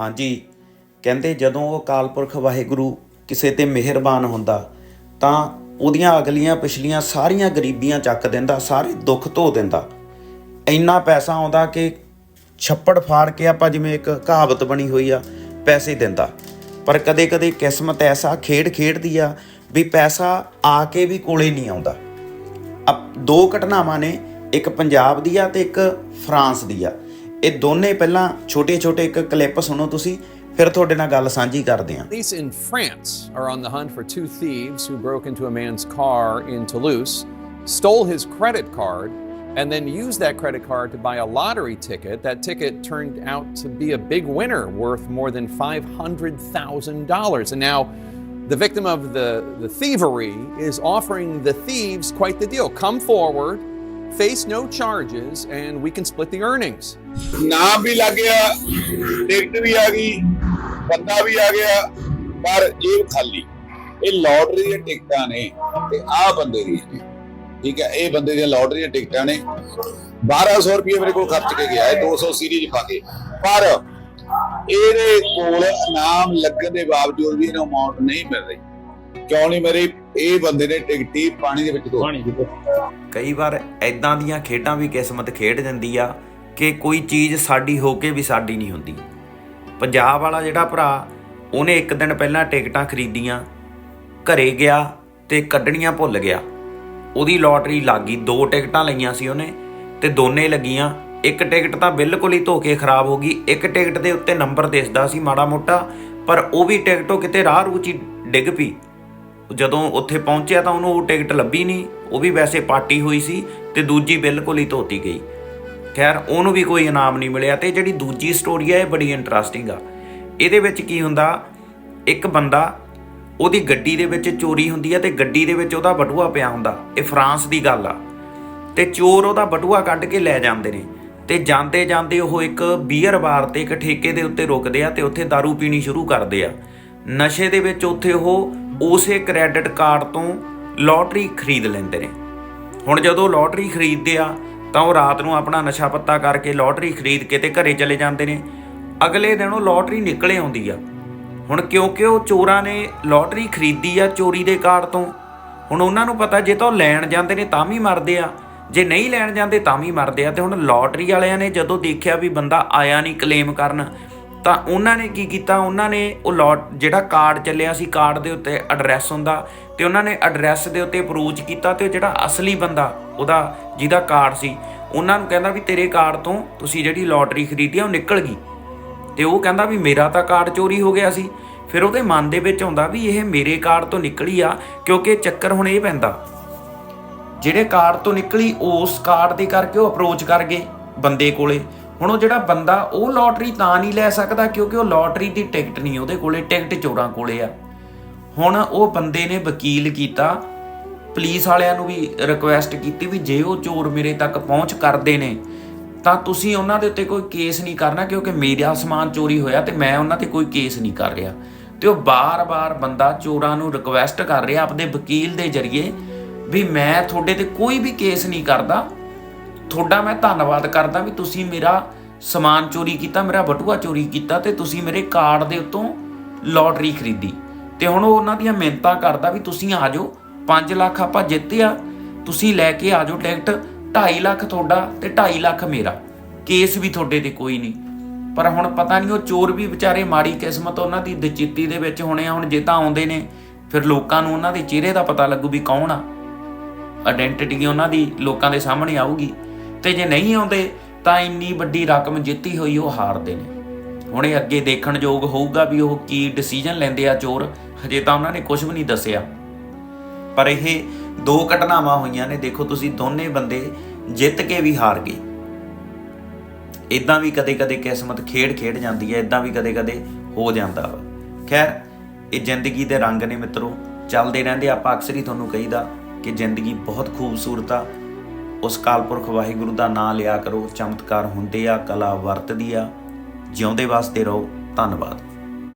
ਹਾਂਜੀ। ਕਹਿੰਦੇ ਜਦੋਂ ਉਹ ਅਕਾਲ ਪੁਰਖ ਵਾਹਿਗੁਰੂ ਕਿਸੇ ਤੇ ਮਿਹਰਬਾਨ ਹੁੰਦਾ, ਤਾਂ ਉਹਦੀਆਂ ਅਗਲੀਆਂ ਪਿਛਲੀਆਂ ਸਾਰੀਆਂ ਗਰੀਬੀਆਂ ਚੱਕ ਦਿੰਦਾ, ਸਾਰੇ ਦੁੱਖ ਧੋ ਦਿੰਦਾ। ਇੰਨਾ ਪੈਸਾ ਆਉਂਦਾ ਕਿ ਛੱਪੜ ਫਾੜ ਕੇ ਆਪਾਂ ਜਿਵੇਂ ਇੱਕ ਕਹਾਵਤ ਬਣੀ ਹੋਈ ਆ, ਪੈਸੇ ਦਿੰਦਾ। ਪਰ ਕਦੇ-ਕਦੇ ਕਿਸਮਤ ਐਸਾ ਖੇਡ ਖੇਡਦੀ ਆ ਵੀ ਪੈਸਾ ਆ ਕੇ ਵੀ ਕੋਲੇ ਨਹੀਂ ਆਉਂਦਾ। ਅਪ- ਦੋ ਘਟਨਾਵਾਂ ਨੇ, ਇੱਕ ਪੰਜਾਬ ਦੀ ਆ ਤੇ ਇੱਕ ਫਰਾਂਸ ਦੀ ਆ। ਇਹ ਦੋਨੇ ਪਹਿਲਾਂ ਛੋਟੇ-ਛੋਟੇ ਇੱਕ ਕਲਿੱਪ ਸੁਣੋ ਤੁਸੀਂ ਫਿਰ ਤੁਹਾਡੇ ਨਾਲ ਗੱਲ ਸਾਂਝੀ ਕਰਦੇ ਆ Police in France are on the hunt for two thieves who broke into a man's car in Toulouse, stole his credit card, and then used that credit card to buy a lottery ticket. That ticket turned out to be a big winner worth more than $500,000. And now the victim of the, the thievery is offering the thieves quite the deal. Come forward, face no charges, and we can split the earnings. ਨਾਮ ਵੀ ਲੱਗ ਗਿਆ ticket ਵੀ ਆ ਗਈ ਬੰਦਾ ਵੀ ਆ ਗਿਆ ਪਰ ਜੇਬ ਖਾਲੀ। ਇਹ ਲੋਟਰੀ ਦੀਆਂ ਟਿਕਟਾਂ ਨੇ ਤੇ ਆਹ ਬੰਦੇ ਦੀ ਨੇ। ਠੀਕ ਹੈ ਇਹ ਬੰਦੇ ਦੀਆਂ ਲੋਟਰੀ ਦੀਆਂ ਟਿਕਟਾਂ ਨੇ। 1200 ਰੁਪਏ ਮੇਰੇ ਕੋਲ ਖਰਚ ਕੇ ਗਿਆ ਹੈ 200 ਸੀਰੀਜ਼ ਪਾ ਕੇ। ਪਰ ਇਹਦੇ ਕੋਲ ਇਨਾਮ ਲੱਗਣ ਦੇ ਬਾਵਜੂਦ ਵੀ ਇਹਨੂੰ ਅਮਾਉਂਟ ਨਹੀਂ ਮਿਲ ਰਹੀ। ਕਿਉਂ ਨਹੀਂ ਮੇਰੀ ਇਹ ਬੰਦੇ ਨੇ ਟਿਕਟ ਪਾਣੀ ਦੇ ਵਿੱਚ ਧੋ ਕਈ ਵਾਰ ਐਦਾਂ ਦੀਆਂ ਖੇਡਾਂ ਵੀ ਕਿਸਮਤ ਖੇਡ ਦਿੰਦੀ ਆ ਕਿ ਕੋਈ ਚੀਜ਼ ਸਾਡੀ ਹੋ ਕੇ ਵੀ ਸਾਡੀ ਨਹੀਂ ਹੁੰਦੀ। ਪੰਜਾਬ ਵਾਲਾ ਜਿਹੜਾ ਭਰਾ ਉਹਨੇ ਇੱਕ ਦਿਨ ਪਹਿਲਾਂ ਟਿਕਟਾਂ ਖਰੀਦੀਆਂ ਘਰੇ ਗਿਆ ਤੇ ਕੱਢਣੀਆਂ ਭੁੱਲ ਗਿਆ। ਉਹਦੀ ਲੋਟਰੀ ਲੱਗ ਗਈ ਦੋ ਟਿਕਟਾਂ ਲਈਆਂ ਸੀ ਉਹਨੇ ਤੇ ਦੋਨੇ ਲੱਗੀਆਂ। ਇੱਕ ਟਿਕਟ ਤਾਂ ਬਿਲਕੁਲ ਹੀ ਧੋ ਕੇ ਖਰਾਬ ਹੋ ਗਈ ਇੱਕ ਟਿਕਟ ਦੇ ਉੱਤੇ ਨੰਬਰ ਦਿਸਦਾ ਸੀ ਮਾੜਾ ਮੋਟਾ ਪਰ ਉਹ ਵੀ ਟਿਕਟ ਉਹ ਕਿਤੇ ਰਾਹ ਰੂਚ ਹੀ ਡਿੱਗ ਪਈ। ਜਦੋਂ ਉੱਥੇ ਪਹੁੰਚਿਆ ਤਾਂ ਉਹਨੂੰ ਉਹ ਟਿਕਟ ਲੱਭੀ ਨਹੀਂ, ਉਹ ਵੀ ਵੈਸੇ ਪਾਟੀ ਹੋਈ ਸੀ ਤੇ ਦੂਜੀ ਬਿਲਕੁਲ ਹੀ ਧੋਤੀ ਗਈ। ਖੈਰ, ਉਹਨੂੰ ਵੀ ਕੋਈ ਇਨਾਮ ਨਹੀਂ ਮਿਲਿਆ ਤੇ ਜਿਹੜੀ ਦੂਜੀ ਸਟੋਰੀ ਹੈ ਇਹ ਬੜੀ ਇੰਟਰਸਟਿੰਗ ਆ। ਇਹਦੇ ਵਿੱਚ ਕੀ ਹੁੰਦਾ, ਇੱਕ ਬੰਦਾ ਉਹਦੀ ਗੱਡੀ ਦੇ ਵਿੱਚ ਚੋਰੀ ਹੁੰਦੀ ਆ ਤੇ ਗੱਡੀ ਦੇ ਵਿੱਚ ਉਹਦਾ ਬਟੂਆ ਪਿਆ ਹੁੰਦਾ, ਇਹ ਫਰਾਂਸ ਦੀ ਗੱਲ ਆ। ਤੇ ਚੋਰ ਉਹਦਾ ਬਟੂਆ ਕੱਢ ਕੇ ਲੈ ਜਾਂਦੇ ਨੇ ਤੇ ਜਾਂਦੇ ਜਾਂਦੇ ਉਹ ਇੱਕ ਬੀਅਰ ਬਾਰ ਤੇ ਇੱਕ ਠੇਕੇ ਦੇ ਉੱਤੇ ਰੁਕਦੇ ਆ ਤੇ ਉੱਥੇ दारू ਪੀਣੀ ਸ਼ੁਰੂ ਕਰਦੇ ਆ। ਨਸ਼ੇ ਦੇ ਵਿੱਚ ਉੱਥੇ ਉਹ ਉਸੇ ਕ੍ਰੈਡਿਟ ਕਾਰਡ ਤੋਂ ਲੋਟਰੀ ਖਰੀਦ ਲੈਂਦੇ ਨੇ। ਹੁਣ ਜਦੋਂ ਲੋਟਰੀ ਖਰੀਦਦੇ ਆ, ਤਾਂ ਉਹ ਰਾਤ ਨੂੰ ਆਪਣਾ ਨਸ਼ਾ ਪੱਤਾ ਕਰਕੇ ਲੋਟਰੀ ਖਰੀਦ ਕੇ ਤੇ ਘਰੇ ਚਲੇ ਜਾਂਦੇ ਨੇ। ਅਗਲੇ ਦਿਨ ਉਹ ਲੋਟਰੀ ਨਿਕਲੇ ਆਉਂਦੀ ਆ। ਹੁਣ ਕਿਉਂਕਿ ਉਹ ਚੋਰਾਂ ਨੇ ਲੋਟਰੀ ਖਰੀਦੀ ਆ ਚੋਰੀ ਦੇ ਕਾਰਡ ਤੋਂ, ਹੁਣ ਉਹਨਾਂ ਨੂੰ ਪਤਾ ਜੇ ਤਾਂ ਉਹ ਲੈਣ ਜਾਂਦੇ ਨੇ ਤਾਂ ਵੀ ਮਰਦੇ ਆ। ਜੇ ਨਹੀਂ ਲੈਣ ਜਾਂਦੇ ਤਾਂ ਵੀ ਮਰਦੇ ਆ। ਤੇ ਹੁਣ ਲੋਟਰੀ ਵਾਲਿਆਂ ਨੇ ਜਦੋਂ ਦੇਖਿਆ ਵੀ ਬੰਦਾ ਆਇਆ ਨਹੀਂ ਕਲੇਮ ਕਰਨ ਤਾਂ ਉਹਨਾਂ ਨੇ ਕੀ ਕੀਤਾ? ਉਹਨਾਂ ਨੇ ਉਹ ਲੋਟ ਜਿਹੜਾ ਕਾਰਡ ਚੱਲਿਆ ਸੀ ਕਾਰਡ ਦੇ ਉੱਤੇ ਐਡਰੈਸ ਹੁੰਦਾ ਤੇ ਉਹਨਾਂ ਨੇ ਐਡਰੈਸ ਦੇ ਉੱਤੇ ਅਪਰੋਚ ਕੀਤਾ ਤੇ ਉਹ ਜਿਹੜਾ ਅਸਲੀ ਬੰਦਾ ਉਹਦਾ ਜਿਹਦਾ ਕਾਰਡ ਸੀ, ਉਹਨਾਂ ਨੂੰ ਕਹਿੰਦਾ ਵੀ ਤੇਰੇ ਕਾਰਡ ਤੋਂ ਤੁਸੀਂ ਜਿਹੜੀ ਲੋਟਰੀ ਖਰੀਦੀ ਆ ਉਹ ਨਿਕਲ ਗਈ। ਤੇ ਉਹ ਕਹਿੰਦਾ ਵੀ ਮੇਰਾ ਤਾਂ ਕਾਰਡ ਚੋਰੀ ਹੋ ਗਿਆ ਸੀ। ਫਿਰ ਉਹਦੇ ਮਨ ਦੇ ਵਿੱਚ ਆਉਂਦਾ ਵੀ ਇਹ ਮੇਰੇ ਕਾਰਡ ਤੋਂ ਨਿਕਲੀ ਆ ਕਿਉਂਕਿ ਚੱਕਰ ਹੁਣ ਇਹ ਪੈਂਦਾ। ਜਿਹੜੇ ਕਾਰਡ ਤੋਂ ਨਿਕਲੀ ਉਸ ਕਾਰਡ ਦੇ ਕਰਕੇ ਉਹ ਅਪਰੋਚ ਕਰ ਗਏ ਬੰਦੇ ਕੋਲੇ। ਹੁਣ ਉਹ ਜਿਹੜਾ ਬੰਦਾ, ਉਹ ਲੋਟਰੀ ਤਾਂ ਨਹੀਂ ਲੈ ਸਕਦਾ ਕਿਉਂਕਿ ਉਹ ਲੋਟਰੀ ਦੀ ਟਿਕਟ ਨਹੀਂ, ਉਹਦੇ ਕੋਲੇ ਟਿਕਟ ਚੋਰਾਂ ਕੋਲੇ ਆ। ਹੁਣ ਉਹ ਬੰਦੇ ਨੇ ਵਕੀਲ ਕੀਤਾ ਪੁਲਿਸ ਵਾਲਿਆਂ ਨੂੰ ਵੀ ਰਿਕੁਐਸਟ ਕੀਤੀ ਵੀ ਜੇ ਉਹ ਚੋਰ ਮੇਰੇ ਤੱਕ ਪਹੁੰਚ ਕਰਦੇ ਨੇ, ਤਾਂ ਤੁਸੀਂ ਉਹਨਾਂ ਦੇ ਉੱਤੇ ਕੋਈ ਕੇਸ ਨਹੀਂ ਕਰਨਾ ਕਿਉਂਕਿ ਮੇਰਾ ਸਮਾਨ ਚੋਰੀ ਹੋਇਆ ਤੇ ਮੈਂ ਉਹਨਾਂ ਤੇ ਕੋਈ ਕੇਸ ਨਹੀਂ ਕਰ ਰਿਹਾ। ਤੇ ਉਹ ਬਾਰ-ਬਾਰ ਬੰਦਾ ਚੋਰਾਂ ਨੂੰ ਰਿਕੁਐਸਟ ਕਰ ਰਿਹਾ ਆਪਣੇ ਵਕੀਲ ਦੇ ਜ਼ਰੀਏ ਵੀ ਮੈਂ ਤੁਹਾਡੇ ਤੇ ਕੋਈ ਵੀ ਕੇਸ ਨਹੀਂ ਕਰਦਾ ਤੁਹਾਡਾ ਮੈਂ ਧੰਨਵਾਦ ਕਰਦਾ ਵੀ ਤੁਸੀਂ ਮੇਰਾ ਸਮਾਨ ਚੋਰੀ ਕੀਤਾ, ਮੇਰਾ ਬਟੂਆ ਚੋਰੀ ਕੀਤਾ ਤੇ ਤੁਸੀਂ ਮੇਰੇ ਕਾਰਡ ਦੇ ਉੱਤੋਂ ਲੋਟਰੀ ਖਰੀਦੀ। ਤੇ ਹੁਣ ਉਹ ਉਹਨਾਂ ਦੀਆਂ ਮਿਹਨਤਾਂ ਕਰਦਾ ਵੀ ਤੁਸੀਂ ਆ ਜਾਓ 5 ਲੱਖ ਆਪਾਂ ਜਿੱਤਿਆ, ਤੁਸੀਂ ਲੈ ਕੇ ਆ ਜਾਓ ਟਿਕਟ 2.5 ਲੱਖ ਤੁਹਾਡਾ ਤੇ 2.5 ਲੱਖ ਮੇਰਾ। ਕੇਸ ਵੀ ਤੁਹਾਡੇ ਤੇ ਕੋਈ ਨਹੀਂ। ਪਰ ਹੁਣ ਪਤਾ ਨਹੀਂ ਉਹ ਚੋਰ ਵੀ ਵਿਚਾਰੇ ਮਾੜੀ ਕਿਸਮਤ ਉਹਨਾਂ ਦੀ ਦਚਿੱਤੀ ਦੇ ਵਿੱਚ ਹੋਣੇ ਆ, ਹੁਣ ਜੇ ਤਾਂ ਆਉਂਦੇ ਨੇ, ਫਿਰ ਲੋਕਾਂ ਨੂੰ ਉਹਨਾਂ ਦੇ ਚਿਹਰੇ ਦਾ ਪਤਾ ਲੱਗੂ ਵੀ ਕੌਣ ਆ। ਆਇਡੈਂਟੀਟੀ ਉਹਨਾਂ ਦੀ ਲੋਕਾਂ ਦੇ ਸਾਹਮਣੇ ਆਊਗੀ। ਤੇ ਜੇ ਨਹੀਂ ਆਉਂਦੇ ਤਾਂ ਇੰਨੀ ਵੱਡੀ ਰਕਮ ਜਿੱਤੀ ਹੋਈ ਉਹ ਹਾਰਦੇ ਨੇ। ਹੁਣ ਇਹ ਅੱਗੇ ਦੇਖਣ ਯੋਗ ਹੋਊਗਾ ਵੀ ਉਹ ਕੀ ਡਿਸੀਜਨ ਲੈਂਦੇ ਆ ਚੋਰ, ਹਜੇ ਤਾਂ ਉਹਨਾਂ ਨੇ ਕੁਝ ਵੀ ਨਹੀਂ ਦੱਸਿਆ। ਪਰ ਇਹ ਦੋ ਘਟਨਾਵਾਂ ਹੋਈਆਂ ਨੇ, ਦੇਖੋ ਤੁਸੀਂ ਦੋਨੇ ਬੰਦੇ ਜਿੱਤ ਕੇ ਵੀ ਹਾਰ ਗਏ। ਇਦਾਂ ਵੀ ਕਦੇ-ਕਦੇ ਕਿਸਮਤ ਖੇਡ-ਖੇਡ ਜਾਂਦੀ ਹੈ ਇਦਾਂ ਵੀ ਕਦੇ-ਕਦੇ ਹੋ ਜਾਂਦਾ ਵਾ। ਖੈਰ, ਇਹ ਜ਼ਿੰਦਗੀ ਦੇ ਰੰਗ ਨੇ ਮਿੱਤਰੋ, ਚੱਲਦੇ ਰਹਿੰਦੇ ਆਪਾਂ ਅਕਸਰ ਹੀ ਤੁਹਾਨੂੰ ਕਹੀਦਾ ਕਿ ਜ਼ਿੰਦਗੀ ਬਹੁਤ ਖੂਬਸੂਰਤ ਆ ਉਸ ਕਾਲਪੁਰਖ ਵਾਹਿਗੁਰੂ ਦਾ ਨਾਮ ਲਿਆ ਕਰੋ, ਚਮਤਕਾਰ ਹੁੰਦੇ ਆ, ਕਲਾ ਵਰਤਦੀ ਆ। ਜਿਉਂਦੇ ਵਾਸਤੇ ਰਹੋ। ਧੰਨਵਾਦ।